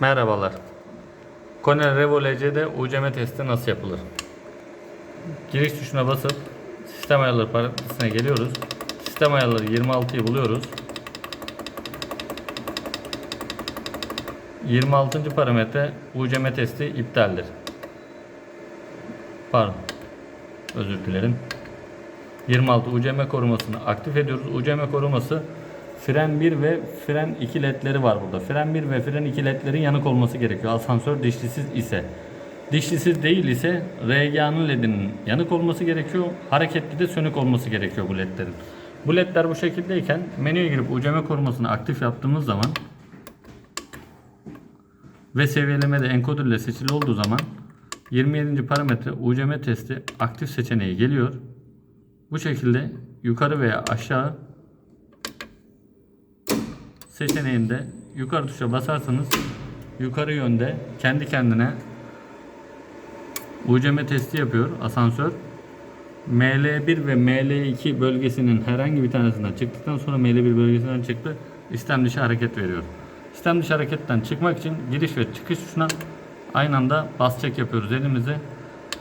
Merhabalar. Cornell Revo LC'de UCM testi nasıl yapılır? Giriş tuşuna basıp sistem ayarları parantezine geliyoruz. Sistem ayarları 26'yı buluyoruz. 26. parametre UCM testi iptaldir. Pardon. Özür dilerim. 26 UCM korumasını aktif ediyoruz. UCM koruması fren 1 ve fren 2 ledleri var burada. Fren 1 ve fren 2 ledlerin yanık olması gerekiyor. Asansör dişlisiz ise. Dişlisiz değil ise RGA'nın ledinin yanık olması gerekiyor. Hareketli de sönük olması gerekiyor bu ledlerin. Bu ledler bu şekildeyken menüye girip UCM korumasını aktif yaptığımız zaman ve seviyeleme de encoder ile seçili olduğu zaman 27. parametre UCM testi aktif seçeneği geliyor. Bu şekilde yukarı veya aşağı seçeneğinde yukarı tuşa basarsanız yukarı yönde kendi kendine UCM testi yapıyor asansör. ML1 ve ML2 bölgesinin herhangi bir tanesinden çıktıktan sonra ML1 bölgesinden çıktı. İstem dışı hareket veriyor. İstem dışı hareketten çıkmak için giriş ve çıkış tuşuna aynı anda bas çek yapıyoruz elimizi.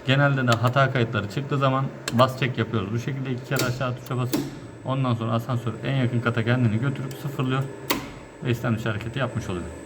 Genelde de hata kayıtları çıktığı zaman bas çek yapıyoruz. Bu şekilde iki kere aşağı tuşa basıp ondan sonra asansör en yakın kata kendini götürüp sıfırlıyor ve istem dışı hareketi yapmış oluyor.